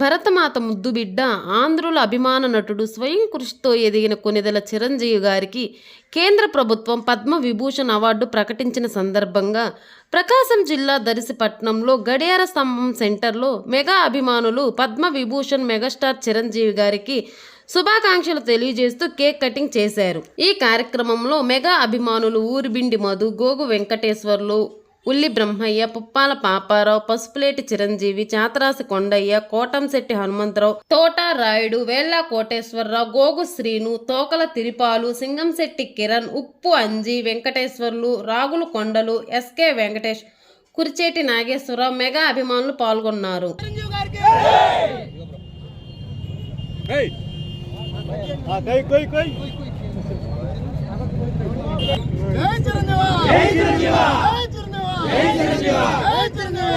భరతమాత ముద్దుబిడ్డ ఆంధ్రుల అభిమాన నటుడు స్వయం కృషితో ఎదిగిన కొనిదెల చిరంజీవి గారికి కేంద్ర ప్రభుత్వం పద్మ విభూషణ్ అవార్డు ప్రకటించిన సందర్భంగా ప్రకాశం జిల్లా దరిసిపట్నంలో గడియార స్తంభం సెంటర్లో మెగా అభిమానులు పద్మ విభూషణ్ మెగాస్టార్ చిరంజీవి గారికి శుభాకాంక్షలు తెలియజేస్తూ కేక్ కటింగ్ చేశారు. ఈ కార్యక్రమంలో మెగా అభిమానులు ఊరిబిండి మధు గోగు వెంకటేశ్వర్లు ఉల్లి బ్రహ్మయ్య పుప్పాల పాపారావు పసుపులేటి చిరంజీవి చాతరాసి కొండయ్య కోటంశెట్టి హనుమంతరావు తోటారాయుడు వేళ్ళ కోటేశ్వరరావు గోగు శ్రీను తోకల తిరిపాలు సింగంశెట్టి కిరణ్ ఉప్పు అంజి వెంకటేశ్వర్లు రాగులు కొండలు ఎస్కే వెంకటేష్ కురిచేటి నాగేశ్వరరావు మెగా అభిమానులు పాల్గొన్నారు.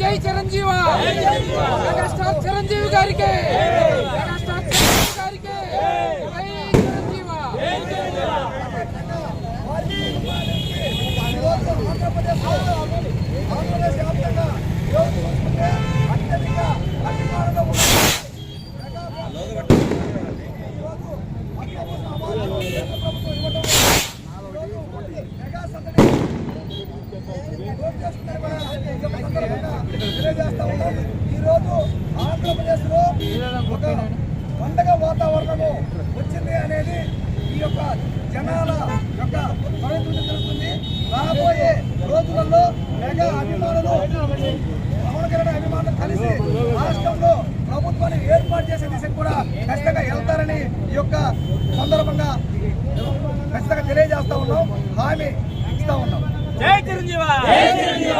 జై చిరంజీవ మెగాస్టార్ చిరంజీవి గారికి ఈరోజు ఆంధ్రప్రదేశ్ ఆంధ్రప్రదేశ్ వ్యాప్తంగా ఈరోజు చూసుకుంటే అత్యధిక అధికారంలో ఈరోజు ఆంధ్రప్రదేశ్లో ఒక పండగ వాతావరణము. మెగా అభిమానులు పవన్ కళ్యాణ్ అభిమానులు కలిసి రాష్ట్రంలో ప్రభుత్వాన్ని ఏర్పాటు చేసే దిశకు కూడా ఖచ్చితంగా వెళ్తారని ఈ యొక్క సందర్భంగా ఖచ్చితంగా తెలియజేస్తా ఉన్నాం. హామీ ఇస్తా ఉన్నాం. జై చిరంజీవ! జై చిరంజీవ!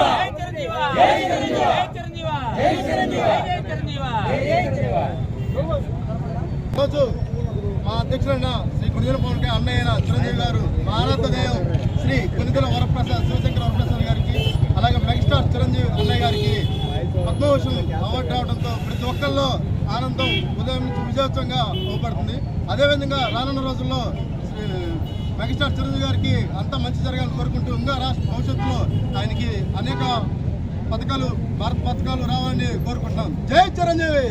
జై చిరంజీవ! జై చిరంజీవ! జై చిరంజీవ రోజు మా అధ్యక్షులైన శ్రీ కొనిదెల పవన్ అన్నయ్య చిరంజీవి గారు భారతదేవం శ్రీ కొనిదెల వరప్రసాద్ శివశంకర వరప్రసాద్ గారికి అలాగే మెగాస్టార్ చిరంజీవి అన్నయ్య గారికి సంతోషం అవార్డు రావడంతో ప్రతి ఒక్కరిలో ఆనందం ఉదయం నుంచి విజయోత్సవంగా అవపడుతుంది అదేవిధంగా రానున్న రోజుల్లో శ్రీ మెగాస్టార్ చిరంజీవి గారికి అంతా మంచి జరగాలని కోరుకుంటూ ఇంకా రాష్ట్ర భవిష్యత్తులో ఆయనకి అనేక పథకాలు భారత పథకాలు రావాలని కోరుకుంటున్నాం జై చిరంజీవి!